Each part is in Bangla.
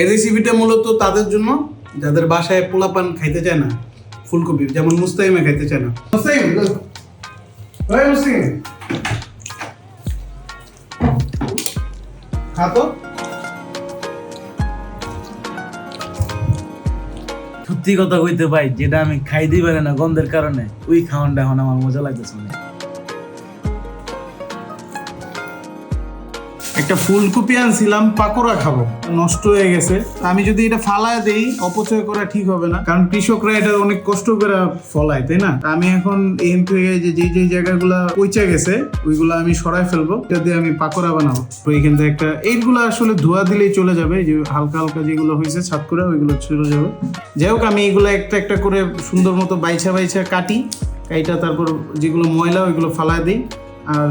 এই রেসিপিটা মূলত তাদের জন্য, যাদের বাসায় পোলাপান খাইতে চায় না, ফুলকপি, যেমন মুস্তাইমে খাইতে চায় না। মুস্তাইম ওই মুস্তাইম খা তো। সত্যি কথা কইতে ভাই, যেটা আমি খাইতেই পারি না গন্ধের কারণে, ওই খাওয়ানটা এখন আমার মজা লাগতেছে একটা ফুলকপি আনছিলাম, পাকোড়া খাব। নষ্ট হয়ে গেছে। আমি যদি এটা ফালায় দেই, অপচয় করা ঠিক হবে না। কারণ কৃষকরা এটা অনেক কষ্ট করে ফলায়, তাই না? আমি এখন এখান থেকে যে যে যে জায়গাগুলা পচে গেছে, ওইগুলো আমি সরাই ফেলব। এটা দিয়ে আমি পাকোড়া বানাবো। তো এইখান থেকে একটা, এইগুলো আসলে ধোয়া দিলেই চলে যাবে। যে হালকা হালকা যেগুলো হয়েছে, ছাদ করে ওইগুলো চলে যাবে। যাই হোক, আমি এগুলো একটা একটা করে সুন্দর মতো বাইছা বাইছা কাটি। কাইটা তারপর যেগুলো ময়লা, ওইগুলো ফালায় দিই। আর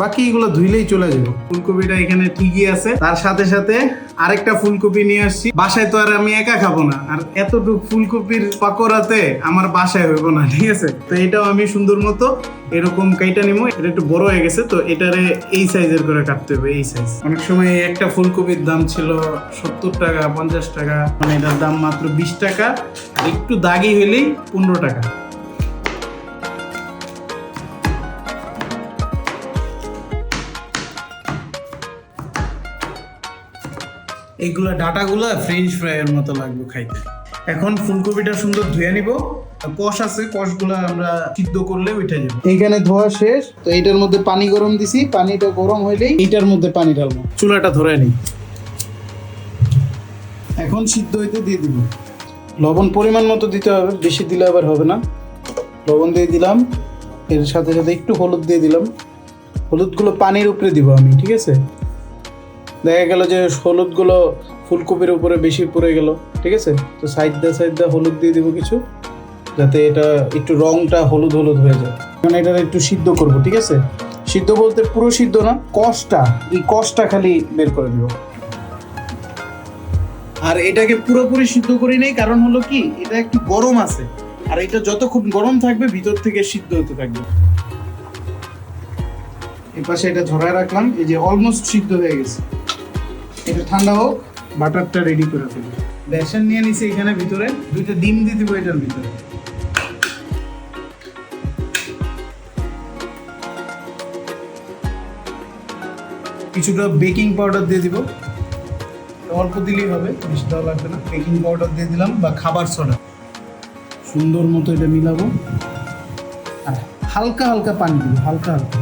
বাকি এগুলো ধুইলেই চলে যাবে। ফুলকপিটা এখানে ঠিকই আছে। তার সাথে সাথে আরেকটা ফুলকপি নিয়ে আসছি। বাসায় তো আর আমি একা খাব না। আর এতটুকু ফুলকপির পাকোড়াতে আমার বাসায় হইব না, ঠিক আছে? তো এটাও আমি সুন্দর মতো এরকম কাইটা নিবো। এটা একটু বড় হয়ে গেছে, তো এটারে এই সাইজের করে কাটতে হবে, এই সাইজ। অনেক সময় একটা ফুলকপির দাম ছিল সত্তর টাকা, পঞ্চাশ টাকা। মানে এটার দাম মাত্র বিশ টাকা। একটু দাগি হইলেই পনেরো টাকা। এইগুলা ডাটাগুলা ফ্রেঞ্চ ফ্রাইয়ের মতো লাগবে খাইতে। এখন ফুলকপিটা সুন্দর ধুয়ে নিব। কষ আছে কষগুলা আমরা সিদ্ধ করলে উঠে যাবে। এইখানে ধোয়া শেষ। তো এইটার মধ্যে পানি গরম দিছি। পানিটা গরম হইলেই এইটার মধ্যে পানি ঢালবো। চুলাটা ধরে নিই এখন সিদ্ধ হইতে দিয়ে দিব। লবণ পরিমাণ মতো দিতে হবে বেশি দিলে আবার হবে না। লবণ দিয়ে দিলাম। এর সাথে সাথে একটু হলুদ দিয়ে দিলাম। হলুদগুলো পানির উপরে দিব আমি ঠিক আছে? দেখা গেল যে হলুদগুলো ফুলকপির উপরে বেশি পড়ে গেল, ঠিক আছে? তো সাইড দিয়ে সাইড দিয়ে হলুদ দিয়ে দিব কিছু, যাতে এটা একটু রংটা হলুদ হলুদ হয়ে যায়। এখন এটা একটু সিদ্ধ করব, ঠিক আছে? সিদ্ধ বলতে পুরো সিদ্ধ না, কষটা, এই কষটা খালি বের করে দিব। আর এটাকে পুরোপুরি সিদ্ধ করি নেই, কারণ হলো কি, এটা একটু গরম আছে। আর এটা যতক্ষণ গরম থাকবে, ভিতর থেকে সিদ্ধ হতে থাকবে। এই পাশে এটা ঝরায় রাখলাম, এই যে অলমোস্ট সিদ্ধ হয়ে গেছে। এটা ঠান্ডা হোক। বাটারটা রেডি করে ফেলি। বেসন নিয়ে নিছি এখানে ভিতরে। দুইটা ডিম দিয়ে দিব এটার ভিতরে। কিছুটা বেকিং পাউডার দিয়ে দিব। অল্প দিলেই হবে বেশি দেওয়া লাগবে না। বেকিং পাউডার দিয়ে দিলাম বা খাবার সোডা। সুন্দর মতো এটা মিলাবো। আর হালকা হালকা পানি দিব হালকা হালকা।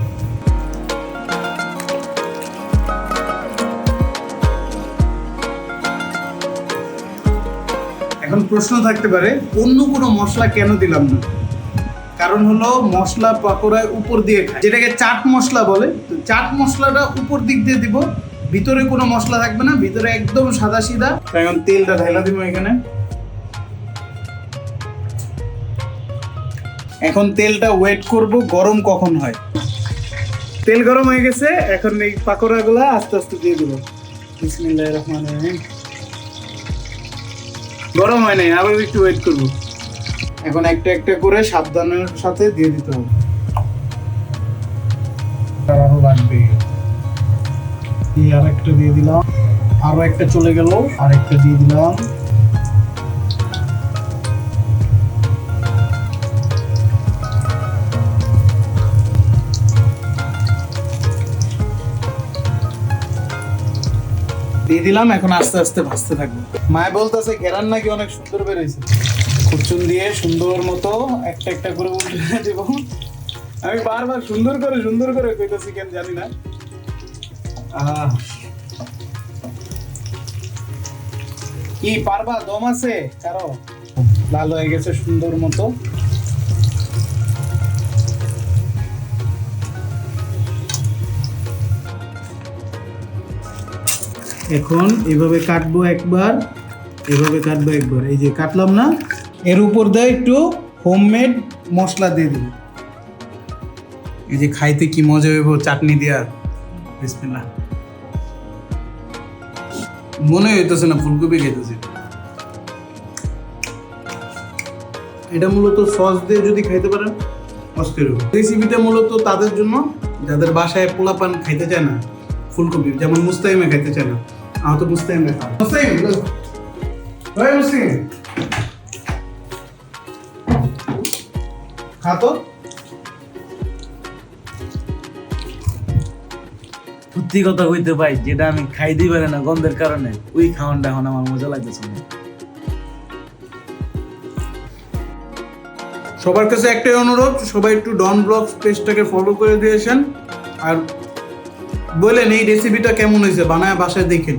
এখন প্রশ্ন থাকতে পারে, অন্য কোনো মশলা কেন দিলাম না? কারণ হলো মশলা পাকোড়ায় উপর দিয়ে খায়। যেটাকে চাট মশলা বলে, তো চাট মশলাটা উপর দিক দিয়ে দিব, ভিতরে কোনো মশলা থাকবে না, ভিতরে একদম সাদা সিধা এখন তেলটা ঢাইলা দিব এখানে। এখন তেলটা ওয়েট করব, গরম কখন হয়। তেল গরম হয়ে গেছে, এখন এই পাকোড়াগুলো আস্তে আস্তে দিয়ে দিব। বিসমিল্লাহির রহমানির রহিম। গরম হয় নাই, আবার একটু ওয়েট করব। এখন একটা একটা করে সাবধানের সাথে দিয়ে দিতে হবে। আরও লাগবে। আর একটা দিয়ে দিলাম, আরও একটা চলে গেল আর একটা দিয়ে দিলাম। দিয়ে দিলাম, এখন আস্তে আস্তে থাকব। মায় বলতেছে নাকি অনেক সুন্দর বেরোয়েছে খুরচুন দিয়ে সুন্দর মতো একটা একটা করে উল্টে দেব। আমি বারবার সুন্দর করে সুন্দর করে কইতেছি কেন জানি না। আহ। কি পারবা? দম আছে? কারও? লাল হয়ে গেছে সুন্দর মতো। এখন এভাবে কাটবো একবার, এভাবে কাটবো একবার। এই যে কাটলাম না, এর উপর দিয়ে একটু হোমমেড মশলা দিয়ে দিব। এই যে খাইতে কি মজা হইব চাটনি দিয়া। বিসমিল্লাহ। মনে হইতেছে না ফুলকপি খেতেছে এটা মূলত সস দিয়ে যদি খাইতে পারেন অস্থির রেসিপিটা মূলত তাদের জন্য, যাদের বাসায় পোলাপান খাইতে চায় না, ফুলকপি, যেমন মুস্তাইমে খাইতে চায় না। আমার তো মুস্তাহিম দেখা মুস্তাহিম look. ওই মুস্তাহিম খা তো সত্যি কথা কইতে ভাই যেটা আমি খাইতে পারি না গন্ধের কারণে ওই খাওয়ানটা এখন আমার মজা লাগতেছে না। সবার কাছে একটাই অনুরোধ সবাই একটু ডন ব্লগ পেজটাকে ফলো করে দিয়েছেন। আর বলেন এই রেসিপিটা কেমন হয়েছে? বানায় বাসায় দেখেন।